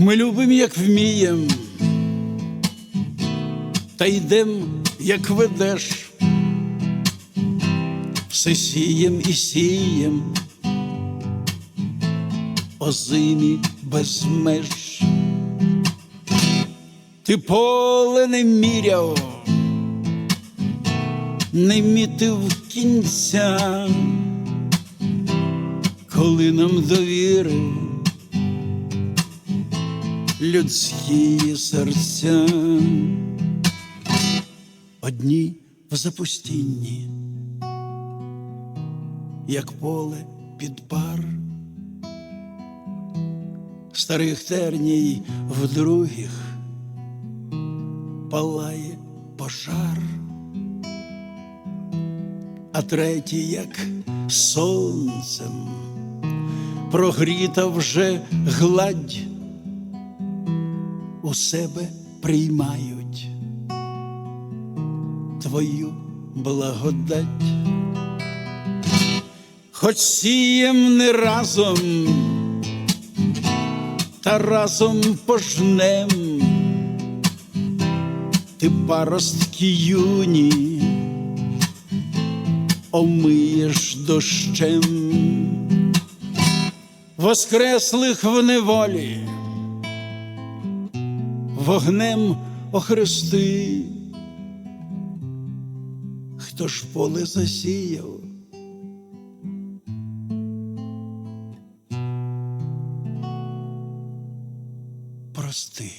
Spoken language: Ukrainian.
Ми любим, як вмієм, та йдем, як ведеш, все сієм і сієм, озимі без меж. Ти поле не міряв, не мітив кінця, коли нам довірив людські серця, одні в запустінні, як поле під пар, старих терній в других палає пожар, а третій, як сонцем, прогріта вже гладь у себе приймають. Твою благодать, хоч сієм не разом, та разом пожнем, ти паростки юні, омиєш дощем, воскреслих в неволі вогнем охрести, хто ж поле засіяв, прости.